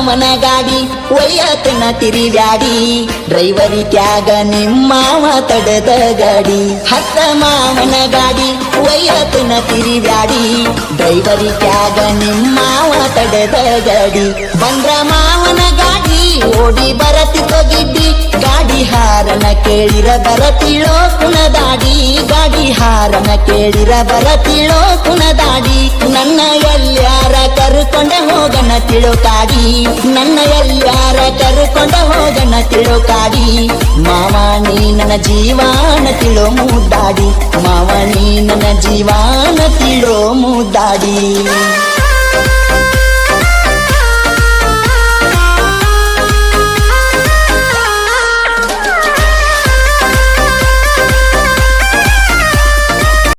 ಮಾವನ ಗಾಡಿ ಒಯ್ಯತನ ತಿರಿಬ್ಯಾಡಿ ಡ್ರೈವರ್ ತ್ಯಾಗ ನಿಮ್ಮ ತಡೆದ ಗಾಡಿ ಹತ್ತ ಮಾವನ ಗಾಡಿ ಒಯ್ಯತನ ತಿರಿಬ್ಯಾಡಿ ಡ್ರೈವರಿ ತ್ಯಾಗ ನಿಮ್ಮ ತಡೆದ ಗಾಡಿ ಬಂದ್ರ ಮಾವನ ಗಾಡಿ ಓಡಿ ಬರತಿ ಗಿಡ್ಡಿ ಗಾಡಿ ಹಾರನ ಕೇಳಿರ ಬರತಿಳೋ ಕುಣದಾಡಿ. ಗಾಡಿ ಹಾರನ ಕೇಳಿರ ಬರತಿಳೋ ಕುಣದಾಡಿ. ತಿಳುಕಾಡಿ ನನ್ನ ಎಲ್ಲಾರ ಕರ್ಕೊಂಡ ಹೋಗಣ ತಿಳುಕಾಡಿ ಮಾವ ನೀ ನನ್ನ ಜೀವಾನ ತಿಳೋ ಮುದ್ದಾಡಿ ಮಾವ ನೀ ನನ್ನ ಜೀವಾನ ತಿಳೋ ಮುದ್ದಾಡಿ